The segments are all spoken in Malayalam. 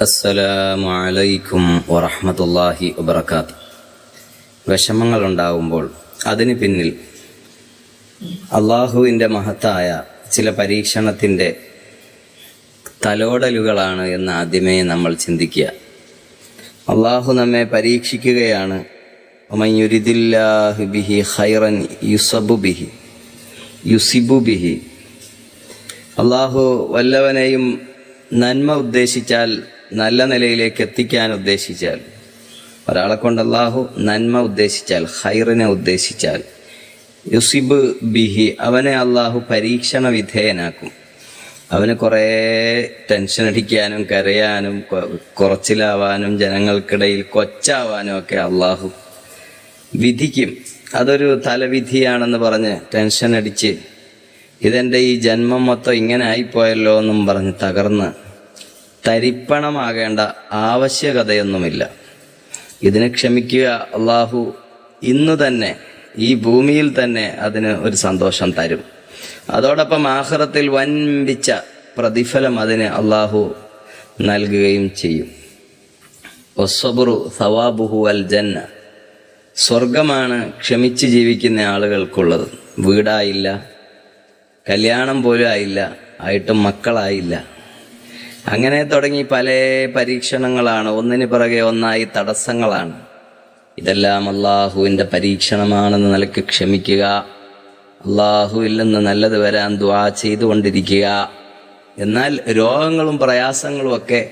അസ്സലാമു അലൈക്കും വറഹ്മത്തുള്ളാഹി വബർക്കാത്ത് വിഷമങ്ങൾ ഉണ്ടാകുമ്പോൾ അതിന് പിന്നിൽ അള്ളാഹുവിന്റെ മഹത്തായ ചില പരീക്ഷണത്തിന്റെ തലോടലുകളാണ് എന്ന് ആദ്യമേ നമ്മൾ ചിന്തിക്കുക. അള്ളാഹു നമ്മെ പരീക്ഷിക്കുകയാണ്. ബിഹി ഖൈറൻ യുസബു ബിഹി യുസിബു ബിഹി. അള്ളാഹു വല്ലവനെയും നന്മ ഉദ്ദേശിച്ചാൽ നല്ല നിലയിലേക്ക് എത്തിക്കാൻ ഉദ്ദേശിച്ചാൽ ഒരാളെ കൊണ്ട് അള്ളാഹു നന്മ ഉദ്ദേശിച്ചാൽ ഹൈറിനെ ഉദ്ദേശിച്ചാൽ യുസിബ് ബിഹി അവനെ അള്ളാഹു പരീക്ഷണ വിധേയനാക്കും. അവന് കുറേ ടെൻഷൻ അടിക്കാനും കരയാനും കുറച്ചിലാവാനും ജനങ്ങൾക്കിടയിൽ കൊച്ചാവാനും ഒക്കെ അള്ളാഹു വിധിക്കും. അതൊരു തലവിധിയാണെന്ന് പറഞ്ഞ് ടെൻഷൻ അടിച്ച് ഇതെന്റെ ഈ ജന്മം മൊത്തം ഇങ്ങനെ ആയിപ്പോയല്ലോ എന്നും പറഞ്ഞ് തകർന്ന് തരിപ്പണമാകേണ്ട ആവശ്യകതയൊന്നുമില്ല. ഇതിനെ ക്ഷമിക്കുക അള്ളാഹു ഇന്ന് തന്നെ ഈ ഭൂമിയിൽ തന്നെ അതിന് ഒരു സന്തോഷം തരും. അതോടൊപ്പം ആഹ്റത്തിൽ വൻപിച്ച പ്രതിഫലം അതിന് അള്ളാഹു നൽകുകയും ചെയ്യും. ഒസ്വബുറു സവാബുഹു അൽ ജന്ന. സ്വർഗമാണ് ക്ഷമിച്ച് ജീവിക്കുന്ന ആളുകൾക്കുള്ളത്. വീടായില്ല കല്യാണം പോലും ആയില്ല ആയിട്ടും മക്കളായില്ല. അങ്ങനെ തുടങ്ങി പല പരീക്ഷണങ്ങളാണ്. ഒന്നിന് പിറകെ ഒന്നായി തടസ്സങ്ങളാണ്. ഇതെല്ലാം അള്ളാഹുവിന്റെ പരീക്ഷണമാണെന്ന് നിലയ്ക്ക് ക്ഷമിക്കുക. അള്ളാഹുവിൽ നിന്ന് നല്ലത് വരാൻ ദ്വാ ചെയ്തുകൊണ്ടിരിക്കുക. എന്നാൽ രോഗങ്ങളും പ്രയാസങ്ങളും ഒക്കെ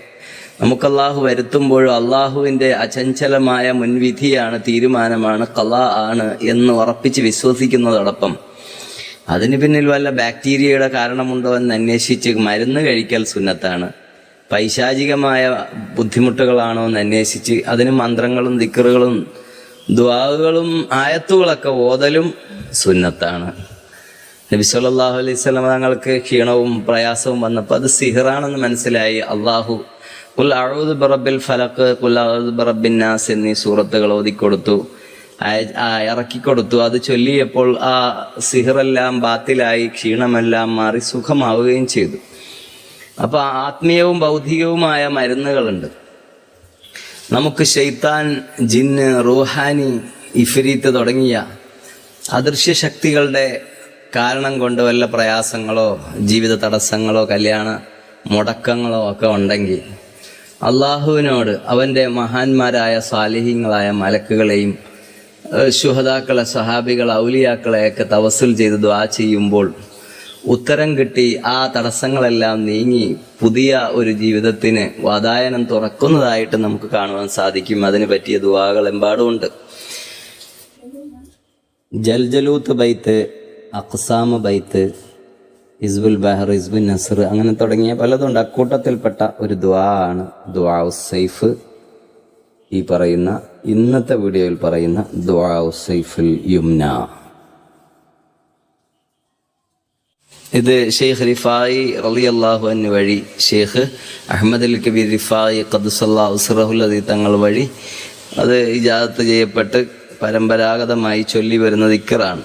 നമുക്ക് അള്ളാഹു വരുത്തുമ്പോഴും അള്ളാഹുവിന്റെ അചഞ്ചലമായ മുൻവിധിയാണ് തീരുമാനമാണ് കല ആണ് എന്ന് ഉറപ്പിച്ച് വിശ്വസിക്കുന്നതോടൊപ്പം അതിന് പിന്നിൽ വല്ല ബാക്ടീരിയയുടെ കാരണമുണ്ടോ എന്ന് അന്വേഷിച്ച് മരുന്ന് കഴിക്കൽ സുന്നത്താണ്. പൈശാചികമായ ബുദ്ധിമുട്ടുകളാണോ എന്ന് അന്വേഷിച്ച് അതിന് മന്ത്രങ്ങളും ദിക്കറുകളും ദ്വാകളും ആയത്തുകളൊക്കെ ഓതലും സുന്നത്താണ്. നബി സല്ലല്ലാഹു അലൈഹി സ്വലം തങ്ങൾക്ക് ക്ഷീണവും പ്രയാസവും വന്നപ്പോൾ അത് സിഹറാണെന്ന് മനസ്സിലായി. അള്ളാഹു കുൽ അഴുദ് ബറബിൽ ഫലക്ക് കുൽ അഴുദ് ബറബിൻ നാസ് എന്നീ സൂറത്തുകൾ ഓതിക്കൊടുത്തു. ഇറക്കിക്കൊടുത്തു. അത് ചൊല്ലിയപ്പോൾ ആ സിഹറെല്ലാം ബാത്തിലായി ക്ഷീണമെല്ലാം മാറി സുഖമാവുകയും ചെയ്തു. അപ്പൊ ആത്മീയവും ബൗദ്ധികവുമായ മരുന്നുകളുണ്ട്. നമുക്ക് ഷെയ്ത്താൻ ജിന്ന് റൂഹാനി ഇഫരീത്ത് തുടങ്ങിയ അദൃശ്യ ശക്തികളുടെ കാരണം കൊണ്ട് വല്ല പ്രയാസങ്ങളോ ജീവിത തടസ്സങ്ങളോ കല്യാണ മുടക്കങ്ങളോ ഒക്കെ ഉണ്ടെങ്കിൽ അള്ളാഹുവിനോട് അവന്റെ മഹാന്മാരായ സാലിഹ്യങ്ങളായ മലക്കുകളെയും ശുഹതാക്കളെ സഹാബികൾ ഔലിയാക്കളെയൊക്കെ തവസുൽ ചെയ്ത് ദ്വാ ചെയ്യുമ്പോൾ ഉത്തരം കിട്ടി ആ തടസ്സങ്ങളെല്ലാം നീങ്ങി പുതിയ ഒരു ജീവിതത്തിന് വാതായനം തുറക്കുന്നതായിട്ട് നമുക്ക് കാണുവാൻ സാധിക്കും. അതിന് പറ്റിയ ദുവാകൾ എമ്പാടുമുണ്ട്. ജൽജലൂത്ത് ബൈത്ത് അക്സാമ ബൈത്ത് ഹിസ്ബുൽ ബഹർ ഹിസ്ബുൽ നസർ അങ്ങനെ തുടങ്ങിയ പലതുണ്ട്. അക്കൂട്ടത്തിൽപ്പെട്ട ഒരു ദ്വാ ആണ് ദുആ സൈഫ്. ഈ പറയുന്ന ഇന്നത്തെ വീഡിയോയിൽ പറയുന്ന ദുആ സൈഫുൽ യുംന. ഇത് ഷെയ്ഖ് റിഫായി റലി അള്ളാഹു അൻഹു വഴി ഷെയ്ഖ് അഹമ്മദ് അൽ കബീർ റിഫായി ഖദ്സല്ലാഹു അദീ തങ്ങൾ വഴി അത് ഇജാദത്ത് ചെയ്യപ്പെട്ട് പരമ്പരാഗതമായി ചൊല്ലി വരുന്ന ദിക്കറാണ്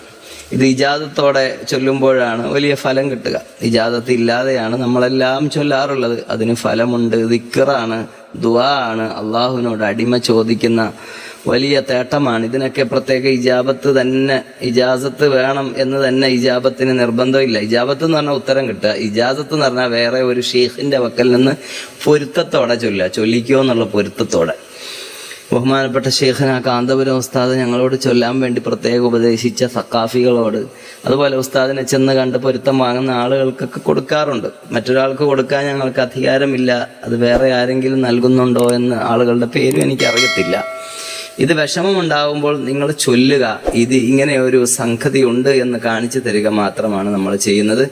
ഇത് ഇജാദത്തോടെ ചൊല്ലുമ്പോഴാണ് വലിയ ഫലം കിട്ടുക. ഇജാദത്ത് ഇല്ലാതെയാണ് നമ്മളെല്ലാം ചൊല്ലാറുള്ളത്. അതിന് ഫലമുണ്ട് ദിക്കറാണ് ദുവാ ആണ് അള്ളാഹുവിനോട് അടിമ ചോദിക്കുന്ന വലിയ തേട്ടമാണ്. ഇതിനൊക്കെ പ്രത്യേക ഇജാബത്ത് തന്നെ ഇജാസത്ത് വേണം എന്ന് തന്നെ ഇജാബത്തിന് നിർബന്ധമില്ല. ഇജാബത്ത് എന്ന് പറഞ്ഞാൽ ഉത്തരം കിട്ടുക. ഇജാസത്ത് എന്ന് പറഞ്ഞാൽ വേറെ ഒരു ഷെയ്ഖിന്റെ വക്കൽ നിന്ന് പൊരുത്തത്തോടെ ചൊല്ലുക. ചൊല്ലിക്കോ എന്നുള്ള പൊരുത്തത്തോടെ. ബഹുമാനപ്പെട്ട ഷെയ്ഖന കാന്തപുരം ഉസ്താദ് ഞങ്ങളോട് ചൊല്ലാൻ വേണ്ടി പ്രത്യേകം ഉപദേശിച്ച സക്കാഫികളോട് അതുപോലെ ഉസ്താദിനെ ചെന്ന് കണ്ട് പൊരുത്തം വാങ്ങുന്ന ആളുകൾക്കൊക്കെ കൊടുക്കാറുണ്ട്. മറ്റൊരാൾക്ക് കൊടുക്കാൻ ഞങ്ങൾക്ക് അധികാരമില്ല. അത് വേറെ ആരെങ്കിലും നൽകുന്നുണ്ടോ എന്ന് ആളുകളുടെ പേരും എനിക്ക് അറിയത്തില്ല ഇത് വിഷമമുണ്ടാകുമ്പോൾ നിങ്ങൾ ചൊല്ലുക. ഇത് ഇങ്ങനെ ഒരു സംഗതി ഉണ്ട് എന്ന് കാണിച്ചു തരിക മാത്രമാണ് നമ്മൾ ചെയ്യുന്നത്.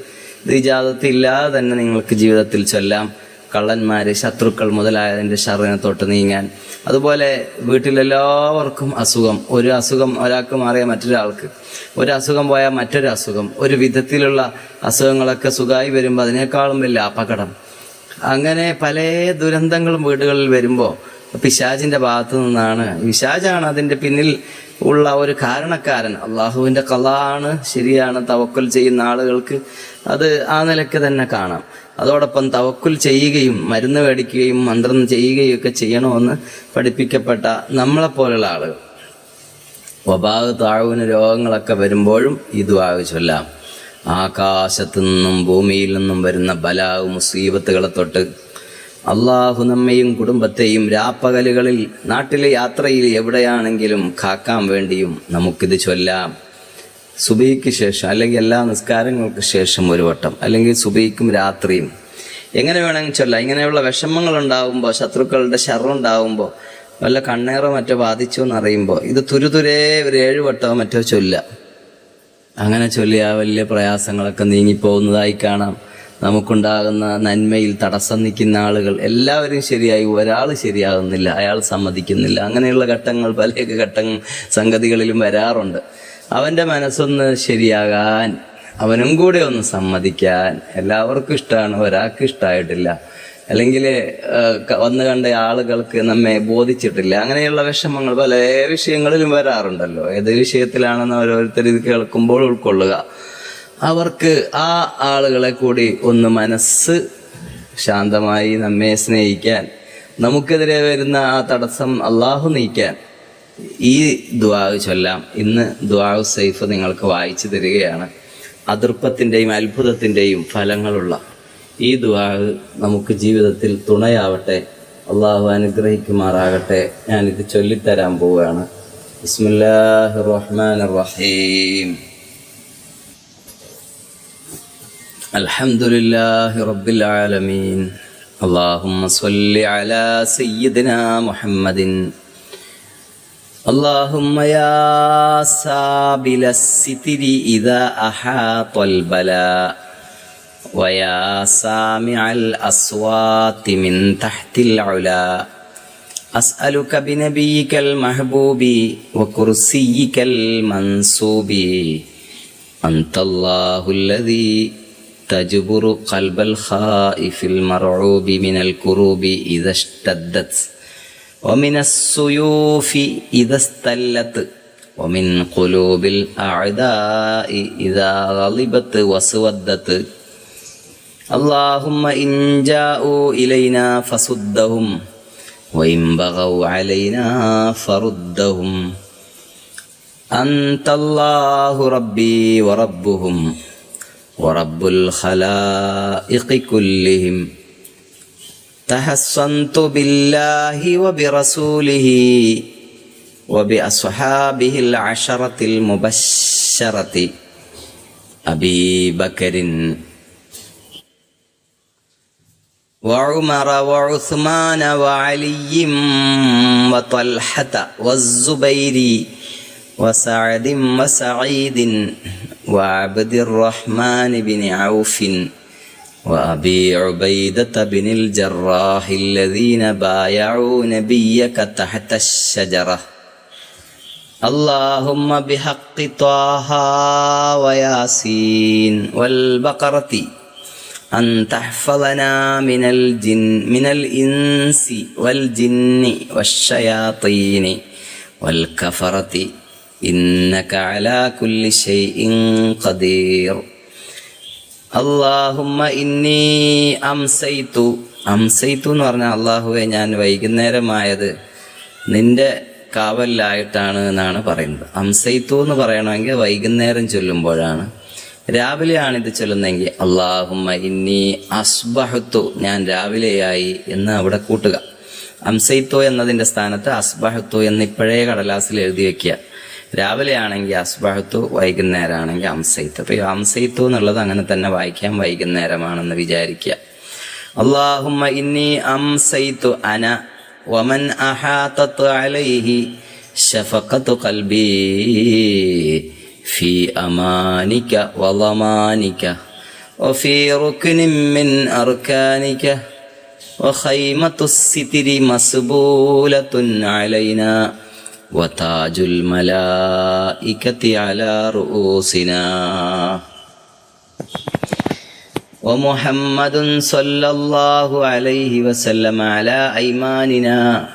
ഇത് ഇജാദത്ത് ഇല്ലാതെ തന്നെ നിങ്ങൾക്ക് ജീവിതത്തിൽ ചൊല്ലാം. കള്ളന്മാര് ശത്രുക്കൾ മുതലായതിന്റെ ഷറിനെ തൊട്ട് നീങ്ങാൻ. അതുപോലെ വീട്ടിലെല്ലാവർക്കും അസുഖം. ഒരു അസുഖം ഒരാൾക്ക് മാറിയ മറ്റൊരാൾക്ക്. ഒരു അസുഖം പോയാൽ മറ്റൊരു അസുഖം. ഒരു വിധത്തിലുള്ള അസുഖങ്ങളൊക്കെ സുഖമായി വരുമ്പോൾ അതിനേക്കാളും വലിയ അപകടം. അങ്ങനെ പല ദുരന്തങ്ങളും വീടുകളിൽ വരുമ്പോൾ പിശാജിന്റെ ഭാഗത്തു നിന്നാണ്. പിശാജാണ് അതിന്റെ പിന്നിൽ ഉള്ള ഒരു കാരണക്കാരൻ. അള്ളാഹുവിന്റെ കള്ളാണ് ശരിയാണ് തവക്കൽ ചെയ്യുന്ന ആളുകൾക്ക്. അത് ആ നിലയ്ക്ക് തന്നെ കാണാം. അതോടൊപ്പം തവക്കുൽ ചെയ്യുകയും മരുന്ന് മേടിക്കുകയും മന്ത്രം ചെയ്യുകയും ഒക്കെ ചെയ്യണമെന്ന് പഠിപ്പിക്കപ്പെട്ട നമ്മളെപ്പോലുള്ള ആളുകൾ. വബാവ് താഴ്വിന് രോഗങ്ങളൊക്കെ വരുമ്പോഴും ഈ ആവശ്യമില്ല ആകാശത്തു നിന്നും ഭൂമിയിൽ നിന്നും വരുന്ന ബലാവ് മുസീബത്തുകളെ തൊട്ട് അള്ളാഹു നമ്മയും കുടുംബത്തെയും രാപ്പകലുകളിൽ നാട്ടിലെ യാത്രയിൽ എവിടെയാണെങ്കിലും കാക്കാൻ വേണ്ടിയും നമുക്കിത് ചൊല്ലാം. സുബൈക്ക് ശേഷം അല്ലെങ്കിൽ എല്ലാ നിസ്കാരങ്ങൾക്ക് ശേഷം ഒരു വട്ടം അല്ലെങ്കിൽ സുബൈക്കും രാത്രിയും. എങ്ങനെ വേണമെങ്കിൽ ചൊല്ലാം ഇങ്ങനെയുള്ള വിഷമങ്ങൾ ഉണ്ടാവുമ്പോൾ ശത്രുക്കളുടെ ശറുണ്ടാവുമ്പോൾ വല്ല കണ്ണേറോ മറ്റോ ബാധിച്ചു എന്നറിയുമ്പോൾ ഇത് തുരുതുരേ ഒരു ഏഴ് വട്ടമോ മറ്റോ ചൊല്ലുക. അങ്ങനെ ചൊല്ലിയ വലിയ പ്രയാസങ്ങളൊക്കെ നീങ്ങിപ്പോകുന്നതായി കാണാം. നമുക്കുണ്ടാകുന്ന നന്മയിൽ തടസ്സം നിൽക്കുന്ന ആളുകൾ എല്ലാവരും ശരിയായി ഒരാൾ ശരിയാകുന്നില്ല അയാൾ സമ്മതിക്കുന്നില്ല. അങ്ങനെയുള്ള ഘട്ടങ്ങൾ പല ഘട്ടങ്ങൾ സംഗതികളിലും വരാറുണ്ട്. അവന്റെ മനസ്സൊന്ന് ശരിയാകാൻ അവനും കൂടെ ഒന്ന് സമ്മതിക്കാൻ. എല്ലാവർക്കും ഇഷ്ടമാണ് ഒരാൾക്ക് ഇഷ്ടമായിട്ടില്ല അല്ലെങ്കിൽ വന്നു കണ്ട ആളുകൾക്ക് നമ്മെ ബോധിച്ചിട്ടില്ല. അങ്ങനെയുള്ള വിഷമങ്ങൾ പല വിഷയങ്ങളിലും വരാറുണ്ടല്ലോ. ഏത് വിഷയത്തിലാണെന്ന് ഓരോരുത്തർ ഇത് കേൾക്കുമ്പോൾ ഉൾക്കൊള്ളുക. അവർക്ക് ആ ആളുകളെ കൂടി ഒന്ന് മനസ്സ് ശാന്തമായി നമ്മെ സ്നേഹിക്കാൻ നമുക്കെതിരെ വരുന്ന ആ തടസ്സം അള്ളാഹു നീക്കാൻ ഈ ദ്വാവ് ചൊല്ലാം ഇന്ന് ദ്വാവ് സൈഫ് നിങ്ങൾക്ക് വായിച്ചു തരികയാണ് അതൃപ്പത്തിൻ്റെയും അത്ഭുതത്തിൻ്റെയും ഫലങ്ങളുള്ള ഈ ദ്വാവ് നമുക്ക് ജീവിതത്തിൽ തുണയാവട്ടെ അള്ളാഹു അനുഗ്രഹിക്കുമാറാകട്ടെ ഞാനിത് ചൊല്ലിത്തരാൻ പോവുകയാണ് ബിസ്മില്ലാഹിർ റഹ്മാനിർ റഹീം الحمد لله رب العالمين اللهم صل على سيدنا محمد اللهم يا سابل الستر إذا أحاط البلاء ويا سامع الأصوات من تحت العلا أسألك بنبيك المحبوب وكرسيك المنصوب أنت الله الذي تجبر قلب الخائف المرعوب من الكروب إذا اشتدت ومن السيوف إذا استلت ومن قلوب الأعداء إذا غضبت وسودت اللهم إن جاءوا إلينا فصدهم وإن بغوا علينا فردهم أنت الله ربي وربهم ورب الخلائق كلهم تحصنت بالله وبرسوله وبأصحابه العشرة المبشرة. أبي بكر. وعمر وعثمان وعلي وطلحة والزبير وسعد وسعيد وعبد الرحمن بن عوف. وأبي عبيدة بن الجراح الذين بايعوا نبيك تحت الشجرة. اللهم بحق طه وياسين والبقرة أن تحفظنا من الجن من الإنس والجن والشياطين والكفرة. إنك على كل شيء قدير. അള്ളാഹുമ്മ ഇന്നീ അംസൈത്തു അംസൈത്തു എന്ന് പറഞ്ഞാൽ അള്ളാഹുവെ ഞാൻ വൈകുന്നേരമായത് നിന്റെ കാവലിലായിട്ടാണ് എന്നാണ് പറയുന്നത്. അംസൈത്തു എന്ന് പറയണമെങ്കിൽ വൈകുന്നേരം ചൊല്ലുമ്പോഴാണ്. രാവിലെയാണ് ഇത് ചൊല്ലുന്നതെങ്കിൽ അള്ളാഹുമ്മ ഇന്നി അസ്ബഹത്തു ഞാൻ രാവിലെയായി എന്ന് അവിടെ കൂട്ടുക. അംസൈത്തു എന്നതിന്റെ സ്ഥാനത്ത് അസ്ബഹത്തു എന്ന് ഇപ്പോഴേ കടലാസിൽ എഴുതി വെക്കുക രാവിലെ ആണെങ്കിൽ അസ്ബഹത്തു വൈകുന്നേരമാണെങ്കിൽ അംസൈത്തു അപ്പൊ ഈ അംസൈത്തു എന്നുള്ളത് അങ്ങനെ തന്നെ വായിക്കാൻ വൈകുന്നേരമാണെന്ന് വിചാരിക്കുക അള്ളാഹുമ്മ ഇന്നി അംസൈത്തു അന വമൻ അഹാത്തത്ത് അലൈഹി ഷഫഖത്തു ഖൽബി في أمانك وضمانك وفي ركن من أركانك وخيمة الستر مسبولة علينا وتاج الملائكة على رؤوسنا. ومحمد صلى الله عليه وسلم على أيماننا.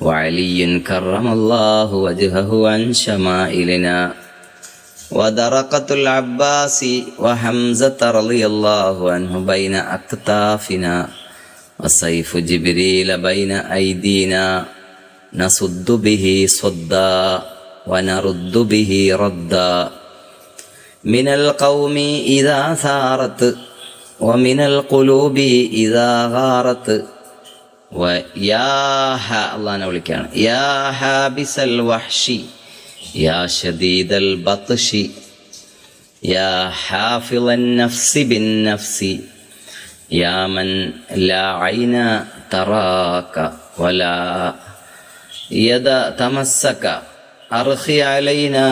وعلي كرم الله وجهه عن شمائلنا. ودرقة العباس وحمزة رضي الله عنه بين أكتافنا. وسيف جبريل بين أيدينا. نصد به صدا ونرد به ردا من القوم إذا ثارت ومن القلوب إذا غارت ويا ها الله نولكان يا حابس الوحش يا شديد البطش يا حافظ النفس بالنفس يا من لا عين تراك ولا يد تمسك أرخي علينا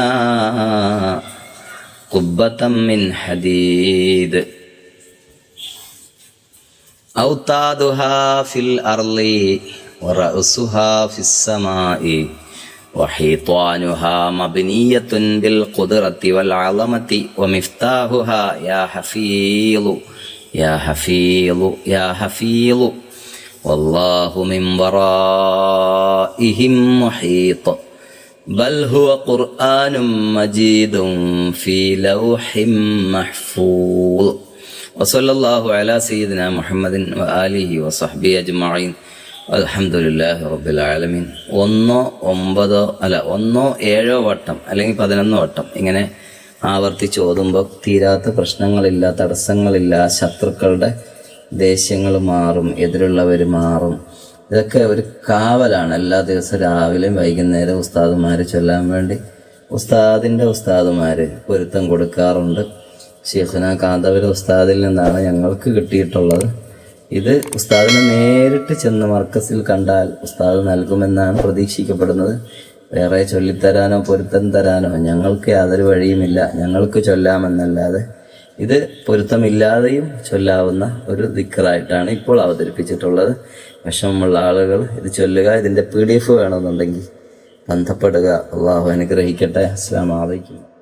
قبة من حديد. أوتادها في الأرض ورأسها في السماء وحيطانها مبنية بالقدرة والعظمة ومفتاحها يا حفيظ يا حفيظ يا حفيظ. والله من ورائهم محيط بل هو قرآن مجيد في لوح محفوظ وصلى الله على سيدنا محمد وآله وصحبه أجمعين الحمد لله رب العالمين ഒന്നോ ഒമ്പതോ അല്ല ഒന്നോ ഏഴോ വട്ടം അല്ലെങ്കിൽ പതിനൊന്നോ വട്ടം ഇങ്ങനെ ആവർത്തിച്ച് ഓതുമ്പോൾ തീരാത്ത പ്രശ്നങ്ങളില്ല തടസ്സങ്ങളില്ല ശത്രുക്കളുടെ ദേഷ്യങ്ങൾ മാറും എതിരുള്ളവർ മാറും ഇതൊക്കെ ഒരു കാവലാണ്. എല്ലാ ദിവസവും രാവിലെയും വൈകുന്നേരം ഉസ്താദുമാർ ചൊല്ലാൻ വേണ്ടി ഉസ്താദിന്റെ ഉസ്താദുമാർ പൊരുത്തം കൊടുക്കാറുണ്ട്. ഷെയ്ഖുന കാന്തപുര ഉസ്താദിൽ നിന്നാണ് ഞങ്ങൾക്ക് കിട്ടിയിട്ടുള്ളത്. ഇത് ഉസ്താദിനെ നേരിട്ട് ചെന്ന് മർക്കസിൽ കണ്ടാൽ ഉസ്താദ് നൽകുമെന്നാണ് പ്രതീക്ഷിക്കപ്പെടുന്നത്. വേറെ ചൊല്ലിത്തരാനോ പൊരുത്തം തരാനോ ഞങ്ങൾക്ക് യാതൊരു വഴിയുമില്ല. ഞങ്ങൾക്ക് ചൊല്ലാമെന്നല്ലാതെ ഇത് പൊരുത്തമില്ലാതെയും ചൊല്ലാവുന്ന ഒരു ദിക്കറായിട്ടാണ് ഇപ്പോൾ അവതരിപ്പിച്ചിട്ടുള്ളത്. വിഷമമുള്ള ആളുകൾ ഇത് ചൊല്ലുക ഇതിന്റെ പി ഡി എഫ് വേണമെന്നുണ്ടെങ്കിൽ ബന്ധപ്പെടുക. അള്ളാഹു അനുഗ്രഹിക്കട്ടെ. അസ്ലാം വലൈക്കും